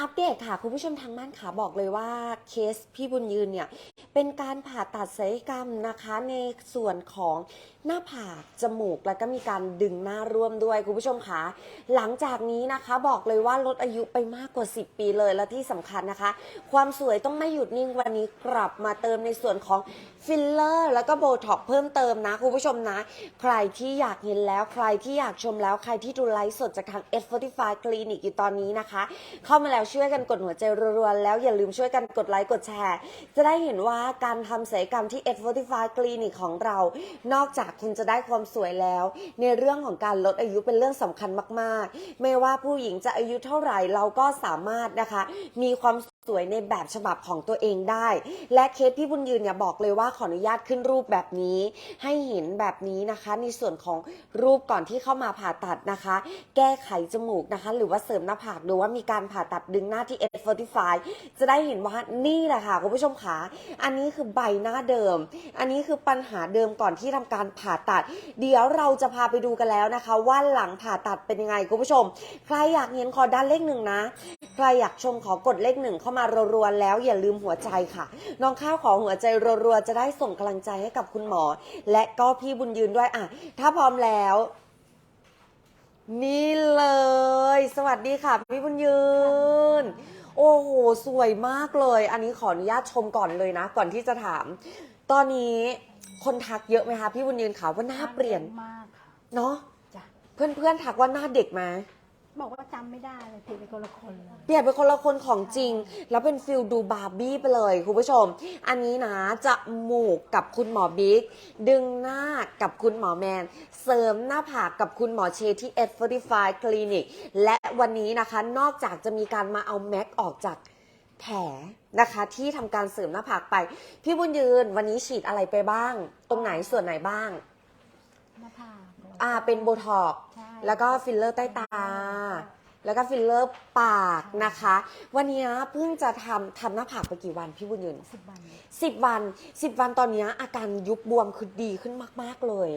อัปเดตค่ะคุณผู้ชมทางบ้านขาบอกเลยว่าเคสพี่บุญยืนเนี่ย เป็นการผ่าตัดศัลยกรรมนะคะในส่วนของหน้าผากจมูกแล้วก็มีการดึงหน้าร่วมด้วยคุณผู้ชมคะหลังจากนี้นะคะบอกเลยว่าลดอายุไปมากกว่า 10 ปีเลยและที่สำคัญนะคะ ความสวยต้องไม่หยุดนิ่งวันนี้กลับมาเติมในส่วนของฟิลเลอร์แล้วก็โบท็อกเพิ่มเติมนะคุณผู้ชมนะ ใครที่อยากเห็นแล้วใครที่อยากชมแล้วใครที่ดูไลฟ์สดจากทาง S45 Clinic อยู่ตอนนี้นะคะ เข้ามาแล้วช่วยกันกดหัวใจรัวๆแล้วอย่าลืมช่วยกันกดไลค์กดแชร์ จะได้เห็นว่าการทำศัลยกรรมที่ S45 Clinic ของเรา นอกจากคุณจะได้ความสวยแล้ว ในเรื่องของการลดอายุเป็นเรื่องสำคัญมาก ๆ ไม่ว่าผู้หญิงจะอายุเท่าไหร่เราก็สามารถนะคะ มีความ สวยในแบบฉบับของตัวเองได้ และเคสพี่บุญยืนเนี่ยบอกเลยว่าขออนุญาตขึ้นรูปแบบนี้ ให้เห็นแบบนี้นะคะ ในส่วนของรูปก่อนที่เข้ามาผ่าตัดนะคะ แก้ไขจมูกนะคะ หรือว่าเสริมหน้าผากหรือว่ามีการผ่าตัดดึงหน้าที่ S45 จะได้เห็นว่านี่แหละค่ะคุณผู้ชมขาอันนี้คือใบหน้าเดิม อันนี้คือปัญหาเดิมก่อนที่ทำการผ่าตัด เดี๋ยวเราจะพาไปดูกันแล้วนะคะ ว่าหลังผ่าตัดเป็นยังไงคุณผู้ชม ใครอยากเห็นขอด้านเลขหนึ่งนะ ใครอยากชมขอกดเลขหนึ่งเข้ามารัวๆแล้วอย่าลืมหัวใจค่ะ น้องข้าวขอหัวใจรัวๆจะได้ส่งกำลังใจให้กับคุณหมอ และก็พี่บุญยืนด้วยอะถ้าพร้อมแล้ว นี่เลย สวัสดีค่ะ พี่บุญยืน โอ้โห สวยมากเลย อันนี้ขออนุญาตชมก่อนเลยนะ ก่อนที่จะถาม ตอนนี้คนทักเยอะไหมคะพี่บุญยืนค่ะว่าหน้าเปลี่ยนมากค่ะเนาะจ้ะ เพื่อนๆทักว่าหน้าเด็กไหม บอกว่าจำไม่ได้เลยผิดไปคนละคนเลย เปลี่ยนเป็นคนละคนของจริง แล้วเป็นฟิลดูบาร์บี้ไปเลยคุณผู้ชม อันนี้นะจะมูกกับคุณหมอบิ๊กดึงหน้ากับคุณหมอแมน เสริมหน้าผากกับคุณหมอเชที่ S45 Clinic และวันนี้นะคะนอกจากจะมีการมาเอาแม็กออกจากแผลนะคะที่ทำการเสริมหน้าผากไป พี่บุญยืนวันนี้ฉีดอะไรไปบ้าง ตรงไหนส่วนไหนบ้าง หน้าผาก อ่าเป็นโบท็อกซ์ใช่ แล้วก็ฟิลเลอร์ใต้ตา แล้วก็ฟิลเลอร์ปากนะคะ วันนี้เพิ่งจะทำทำหน้าผากไปกี่วันพี่บุญยืน สิบวันสิบวันสิบวันตอนนี้อาการยุบบวมคือดีขึ้นมาก ๆ เลย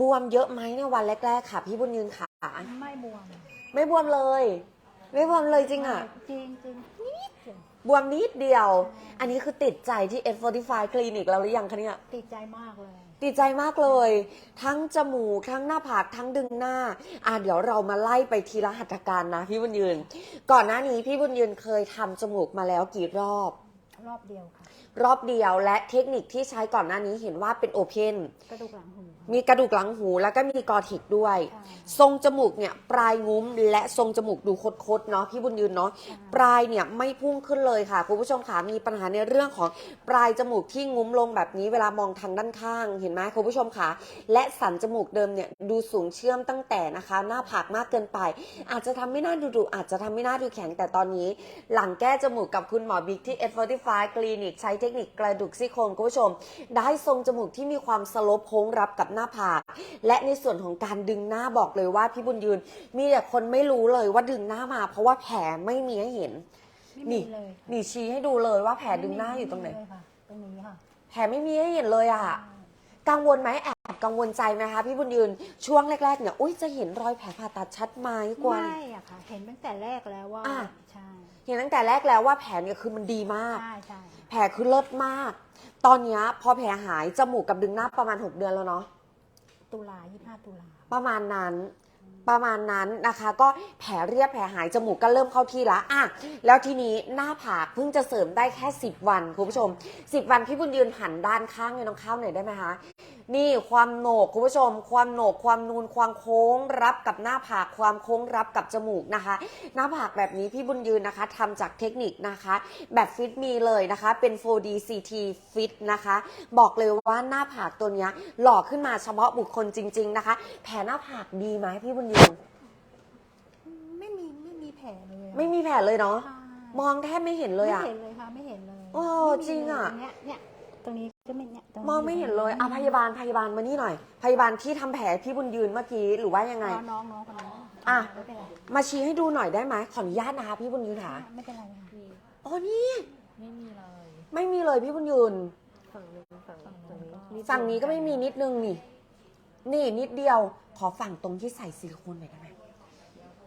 บวมเยอะไหมในวันแรก ๆ ค่ะ พี่บุญยืนค่ะ ไม่บวมไม่บวมเลย ไม่บวมเลยจริงอะจริงจริงนิดเดียว บวมนิดเดียว อันนี้คือติดใจที่ F45 Clinic แล้วหรือยังคะเนี่ย ติดใจมากเลย ดีใจมากเลย ทั้งจมูก ทั้งหน้าผาก ทั้งดึงหน้า อะเดี๋ยวเรามาไล่ไปทีละหัตถการนะพี่บุญยืน ก่อนหน้านี้พี่บุญยืนเคยทำจมูกมาแล้วกี่รอบ รอบเดียวค่ะ รอบเดียวและเทคนิคที่ใช้ก่อนหน้านี้เห็นว่าเป็นโอเพนกระดูกหลังหู มีกระดูกหลังหูแล้วก็มีกอทิกด้วยใช่ทรงจมูกเนี่ยปลายงุ้มและทรงจมูกดูคดๆเนาะพี่บุญยืนเนาะใช่ปลายเนี่ยไม่พุ่งขึ้นเลยค่ะคุณผู้ชมค่ะมีปัญหาในเรื่องของปลายจมูกที่งุ้มลงแบบนี้เวลามองทางด้านข้างเห็นไหมคุณผู้ชมค่ะและสันจมูกเดิมเนี่ยดูสูงเชื่อมตั้งแต่นะคะ หน้าผากมากเกินไป อาจจะทำไม่น่าดูดุอาจจะทำไม่น่าดูแข็งแต่ตอนนี้ หลังแก้จมูกกับคุณหมอบิ๊กที่ F45 Clinic ใช้เทคนิคกระดูกซี่โครงคุณผู้ชม ได้ทรงจมูกที่มีความสโลปโค้งรับกับหน้าผาก และในส่วนของการดึงหน้าบอกเลยว่าพี่บุญยืน มีแต่คนไม่รู้เลยว่าดึงหน้ามา เพราะว่าแผลไม่มีให้เห็น ไม่นี่มีเลยนี่ชี้ให้ดูเลยว่าแผลดึงหน้าอยู่ตรงไหน ม่มีเลยค่ะตรงนี้ค่ะ แผลไม่มีให้เห็นเลยอะ กังวลไหมแอบกังวลใจไหมคะพี่บุญยืน ช่วงแรกๆเนี่ยอุ้ยจะเห็นรอยแผลผ่าตัดชัดไหมกวน ไม่อะค่ะ เห็นตั้งแต่แรกแล้วว่า อะ ใช่เห็นตั้งแต่แรกแล้วว่าแผลเนี่ยคือมันดีมาก ใช่ใช่แผลคือเลิศมาก ตอนเนี้ยพอแผลหายจมูกกับดึงหน้าประมาณ 6 เดือนแล้วเนาะ ตุลายี่ห้าตุลา ประมาณนั้น ประมาณนั้นนะคะ ก็แผลเรียบแผลหายจมูกก็เริ่มเข้าที่ละอะแล้วทีนี้หน้าผากเพิ่งจะเสริมได้แค่ 10 วันคุณผู้ชม 10 วันพี่บุญยืนหันด้านข้างเลยน้องข้าวหน่อยได้ไหมคะ นี่ความโหนกคุณผู้ชม ความโหนกความนูนความโค้งรับกับหน้าผากความโค้งรับกับจมูกนะคะ หน้าผากแบบนี้พี่บุญยืนนะคะทำจากเทคนิคนะคะ แบบฟิตมีเลยนะคะ เป็น 4D CT Fit นะคะ บอกเลยว่าหน้าผากตัวเนี้ยหล่อขึ้นมาเฉพาะบุคคลจริง ๆนะคะ แผลหน้าผากดีไหมพี่บุญยืน ไม่มีไม่มีแผลเลยอะไม่มีแผลเลยเนาะใช่มองแทบไม่เห็นเลยอะ ไม่เห็นเลยค่ะไม่เห็นเลยโอ้ไม่มีจริงอะเลยเนี่ยเนี่ยตรงนี้ ก็ไม่เนี่ยตรงนี้มองไม่เห็นเลยอะพยาบาลพยาบาลมานี่หน่อย พยาบาลที่ทำแผลพี่บุญยืนเมื่อกี้หรือว่ายังไงอ๋อน้องน้องคนนี้อะ ไม่เป็นไรมาชี้ให้ดูหน่อยได้ไหมขออนุญาตนะคะพี่บุญยืนค่ะไม่เป็นไรค่ะอ๋อนี่ ไม่มีเลยไม่มีเลยพี่บุญยืน ฝั่งนี้ฝั่งนี้ตรงนี้ฝั่งนี้ก็ไม่มีนิดนึงนี่ นี่นิดเดียว ขอฝั่งตรงที่ใส่ซิลิโคนหน่อยได้ไหม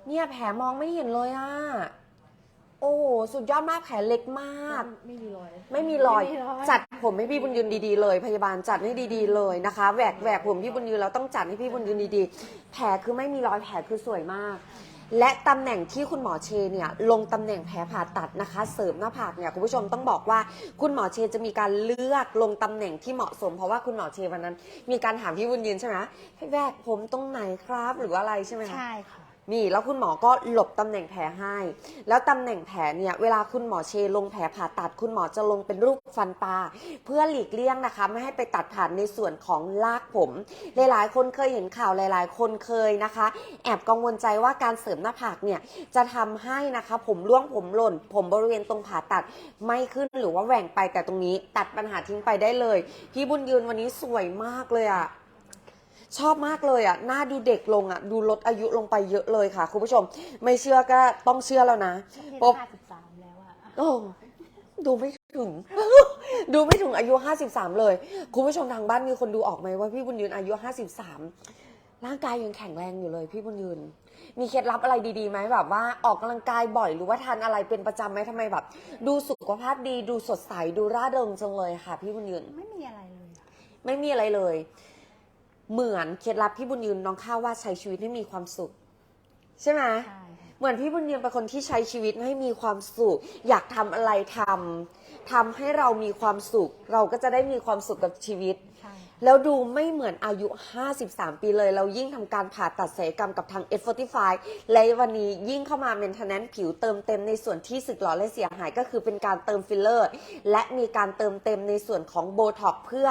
เนี่ยแผลมองไม่เห็นเลยอะ โอ้สุดยอดมากแผลเล็กมาก ไม่มีรอย ไม่มีรอย ไม่มีรอย จัดผมให้พี่บุญยืนดีๆเลย พยาบาลจัดให้ดีๆเลยนะคะแหวกแหวกผมพี่บุญยืนเราต้องจัดให้พี่บุญยืนดีๆ แผลคือไม่มีรอยแผลคือสวยมาก และตำแหน่งที่คุณหมอเชเนี่ยลงตำแหน่งแผลผ่าตัดนะคะ เสริมหน้าผากเนี่ยคุณผู้ชมต้องบอกว่าคุณหมอเชจะมีการเลือกลงตำแหน่งที่เหมาะสม เพราะว่าคุณหมอเชวันนั้น มีการถามพี่บุญยืนใช่ไหมให้แหวกผมตรงไหนครับหรือว่าอะไรใช่ไหมคะ ใช่ค่ะ นี่แล้วคุณหมอก็หลบตำแหน่งแผลให้ แล้วตำแหน่งแผลเนี่ยเวลาคุณหมอเชลงแผลผ่าตัดคุณหมอจะลงเป็นรูปฟันปลาเพื่อหลีกเลี่ยงนะคะ ไม่ให้ไปตัดผ่านในส่วนของลากผม หลายๆ คนเคยเห็นข่าวหลาย ๆ คนเคยนะคะ แอบกังวลใจว่าการเสริมหน้าผากเนี่ยจะทำให้นะคะผมร่วงผมหล่น ผมบริเวณตรงผ่าตัดไม่ขึ้นหรือว่าแหว่งไปแต่ตรงนี้ตัดปัญหาทิ้งไปได้เลย พี่บุญยืนวันนี้สวยมากเลยอะ ชอบมากเลยอะหน้าดูเด็กลงอะ ดูลดอายุลงไปเยอะเลยค่ะ คุณผู้ชม ไม่เชื่อก็ต้องเชื่อแล้วนะพี่ปุ๊บห้าสิบสามแล้วอะโอ้ดูไม่ถึง ดูไม่ถึงอายุ 53 เลย คุณผู้ชมทางบ้านมีคนดูออกไหมว่าพี่บุญยืนอายุ 53 ร่างกายยังแข็งแรงอยู่เลย พี่บุญยืน มีเคล็ดลับอะไรดีๆไหมแบบว่าออกกำลังกายบ่อยหรือว่าทานอะไรเป็นประจำไหมทำไมแบบ ดูสุขภาพดีดูสดใสดูร่าเริงจังเลยค่ะ พี่บุญยืนไม่มีอะไรเลยอะไม่มีอะไรเลย เหมือนเคล็ดลับพี่บุญยืนน้องข้าวว่าใช้ชีวิตให้มีความสุข ใช่ไหมใช่ค่ะเหมือนพี่บุญยืนเป็นคนที่ใช้ชีวิตให้มีความสุข อยากทำอะไรทำทำให้เรามีความสุข เราก็จะได้มีความสุขกับชีวิต ใช่ค่ะ แล้วดูไม่เหมือนอายุ 53 ปีเลย เรายิ่งทำการผ่าตัดศัลยกรรมกับทาง F45 และวันนี้ยิ่งเข้ามาเมนเทนแนนผิวเติมเต็มในส่วนที่สึกหรอและเสียหายก็คือเป็นการเติมฟิลเลอร์ และมีการเติมเต็มในส่วนของโบท็อกเพื่อ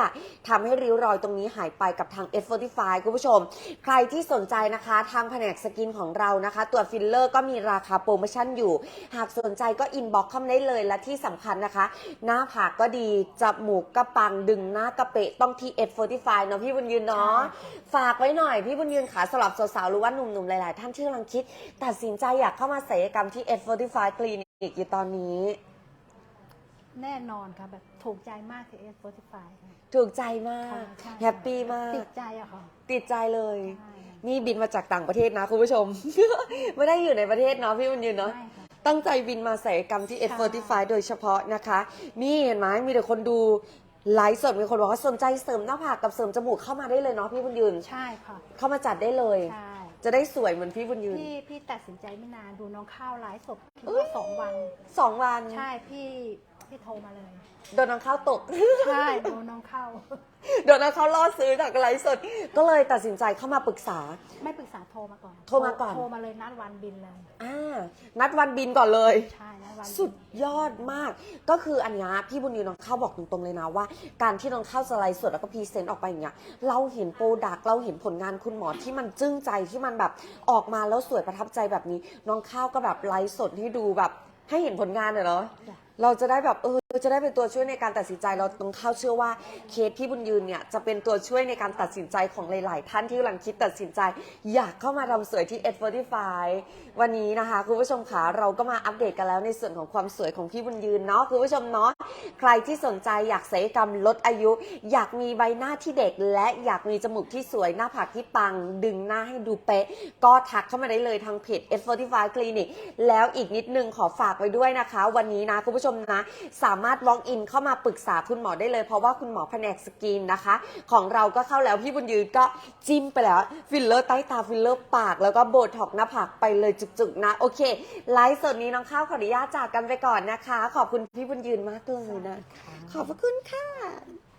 ทำให้ริ้วรอยตรงนี้หายไปกับทาง F45 คุณผู้ชม ใครที่สนใจนะคะทางแผนกสกินของเรานะคะ ตัวฟิลเลอร์ก็มีราคาโปรโมชั่นอยู่ หากสนใจก็อินบ็อกเข้ามาได้เลยและที่สำคัญนะคะ หน้าผากก็ดีจมูกก็ปังดึงหน้ากระเปะต้องที่ F45 เนาะพี่บุญยืนเนาะฝากไว้หน่อยพี่บุญยืนขาสลับสาวๆหรือว่าหนุ่มๆหลายๆ ท่านที่กำลังคิด ตัดสินใจอยากเข้ามาศัลยกรรมที่ F45 คลินิกอยู่ตอนนี้ แน่นอนค่ะแบบถูกใจมากที่เอสโฟติฟายค่ะถูกใจมากค่ะใช่ แฮปปี้มาก ติดใจอะค่ะติดใจเลย ใช่นี่บินมาจากต่างประเทศนะคุณผู้ชม ไม่ได้อยู่ในประเทศเนาะพี่บุญยืนเนาะ ใช่ค่ะ ตั้งใจบินมาศัลยกรรมที่ค่ะ F45 โดยเฉพาะนะคะ นี่เห็นไหมมีแต่คนดู ไลฟ์สดมีคนบอกว่าสนใจเสริมหน้าผากกับเสริมจมูกเข้ามาได้เลยเนาะพี่บุญยืน ใช่ค่ะเข้ามาจัดได้เลย ใช่ จะได้สวยเหมือนพี่บุญยืน พี่พี่ตัดสินใจไม่นานดูน้องข้าวไลฟ์สดคิดว่าสองวัน สองวัน ใช่พี่ พี่โทรมาเลย โดนน้องข้าวตก ใช่ดูน้องเข้า โดนน้องข้าวล่อซื้อจากไลฟ์สด ก็เลยตัดสินใจเข้ามาปรึกษา ไม่ปรึกษาโทรมาก่อนโทรมาก่อน โทรมาเลยนัดวันบินเลยอ่านัดวันบินก่อนเลย ใช่นัดวันบินสุดยอดมาก ก็คืออันเนี้ยพี่บุญยืนน้องข้าวบอกตรงๆเลยนะว่า การที่น้องข้าวสไลด์สดแล้วก็พรีเซนต์ออกไปอย่างเงี้ยเราเห็นโปรดักต์เราเห็นผลงานคุณหมอที่มันจึ้งใจที่มันแบบออกมาแล้วสวยประทับใจแบบนี้ น้องข้าวก็แบบไลฟ์สดให้ดูแบบ ให้เห็นผลงานอะเนาะ จ้ะ เราจะได้แบบเออ จะได้เป็นตัวช่วยในการตัดสินใจเราต้องเข้าเชื่อว่าเคสพี่บุญยืนเนี่ยจะเป็นตัวช่วยในการตัดสินใจของหลาย ๆ ท่านที่กำลังคิดตัดสินใจ อยากเข้ามาทำสวยที่ F45 วันนี้นะคะ คุณผู้ชมขาเราก็มาอัปเดตกันแล้วในส่วนของความสวยของพี่บุญยืนเนาะคุณผู้ชมเนาะใครที่สนใจอยากศัลยกรรมลดอายุ อยากมีใบหน้าที่เด็ก และอยากมีจมูกที่สวยหน้าผากที่ปัง ดึงหน้าให้ดูเป๊ะ ก็ทักเข้ามาได้เลยทางเพจ F45 Clinic แล้วอีกนิดนึงขอฝากไว้ด้วยนะคะ วันนี้นะคุณผู้ชมนะสามารถ walk in เข้ามาปรึกษาคุณหมอได้เลย เพราะว่าคุณหมอแผนกสกินนะคะ ของเราก็เข้าแล้วพี่บุญยืนก็จิ้มไปแล้วฟิลเลอร์ใต้ตาฟิลเลอร์ปาก แล้วก็โบท็อกหน้าผากไปเลยจุกๆนะโอเคไลฟ์สดนี้น้องข้าวขออนุญาตจากกันไปก่อนนะคะ ขอบคุณพี่บุญยืนมากเลยนะ ขอบพระคุณค่ะ